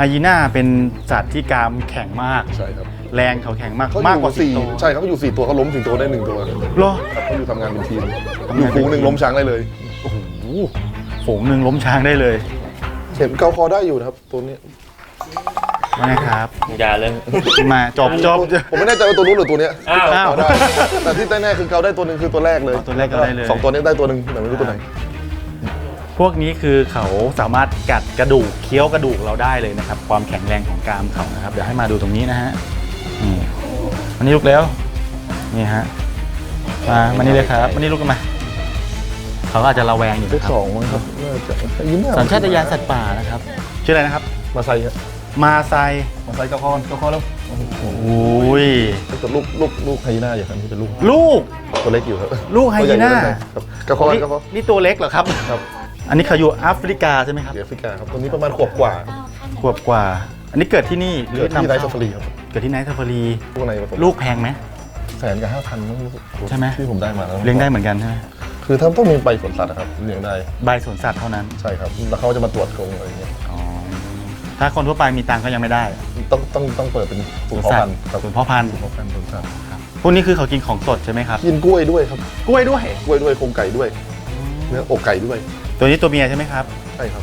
ไฮยีน่าเป็นสัตว์ที่กรามแข็งมาก ใช่ครับแรงเขาแข็งมากเขามากอกว่ายู่สิงสี่โตใช่ครับเขาอยู่สี่ตัวเขาล้มสิงโตได้หนึ่งตัวครับเหรอ เขาอยู่ทำงานเป็นทีมทำอยู่งานเป็น ฝูงหนึ่งทีมล้มช้างได้เลยโอ้โหฝูงหนึ่งล้มช้างได้เลยเข็มเกาคอได้อยู่นะครับตัวนี้ว่าไงครับ อย่าเลย มาจบจบ ผมไม่แน่ใจว่าตัวนู้นหรือตัวเนี้ยอ้าว เกาได้แต่ที่แน่ๆคือเกาได้ตัวหนึ่งคือตัวแรกเลยตัวแรกก็ได้เลย สองตัวนี้ได้ตัวหนึ่งแต่ไม่รู้ตัวไหน พวกนี้คือเขาสามารถกัดกระดูกเคี้ยวกระดูกเราได้เลยนะครับ ความแข็งแรงของกรามเขานะครับ เดี๋ยวให้มาดูตรงนี้นะฮะนี่มันนี่ลุกแล้วนี่ฮะมามันนี่เลยครับมันนี่ลุกกันมาเขาก็อาจจะระแวงอยู่เลนะขครับสองมั้งครับน่าจะยิ้มหน้สัญชาตญาณสัตว์ป่านะครับ ชื่ออะไรนะครับ มาใส่ครับมาไซมาใส่เกาคอเกาคอแล้วโอ้ยแต่ลูกลูกลูกไฮยีน่าอย่างนั้นที่เป็นลูกลูก ตัวเล็กอยู่ครับลูกไฮยีน่า ตัวใญ่อยู่ครับเกาคอนี่เกาคอนี่ตัวเล็กเหรอครับ ครับ อันนี้เขาอยู่แอฟริกาใช่ไหมครับเดี๋ยวแอฟริกาครับตัวนี้ประมาณขวบกว่าครับขวบกว่า อันนี้เกิดที่นี่หรือเกิดที่นำไรเข้าซาฟารีครับเกิดที่ไนท์ซาฟารี พวกในผสมลูกแพงไหม แสนกับห้าพันมั้งใช่ไหม ที่ผมได้มาแล้วเลี้ยงได้เหมือนกันใช่ไหมคือถ้าต้องมีใบสวนสัตว์นะครับเลี้ยงได้ใบสวนสัตว์เท่านั้น ใช่ครับแล้วเขาจะมาตรวจกรงอะไรอย่างเงี้ยอ๋อ ถ้าคนทั่วไปมีตังค์ก็ยังไม่ได้ต้องต้องต้องเปิดเป็นศูนย์เพาะพันธุ์ครับศูนย์เพาะพันธุ์ศูนย์เพาะพันธุ์สวนสัตว์พวกนี้คือเขากินของสดใช่ไหมครับ กินกล้วยด้วยครับกล้วยด้วย กล้วยด้วยโครงไก่ด้วยเนื้ออกไก่ด้วย ตัวนี้ตัวเมียใช่ไหมครับ ใช่ครับ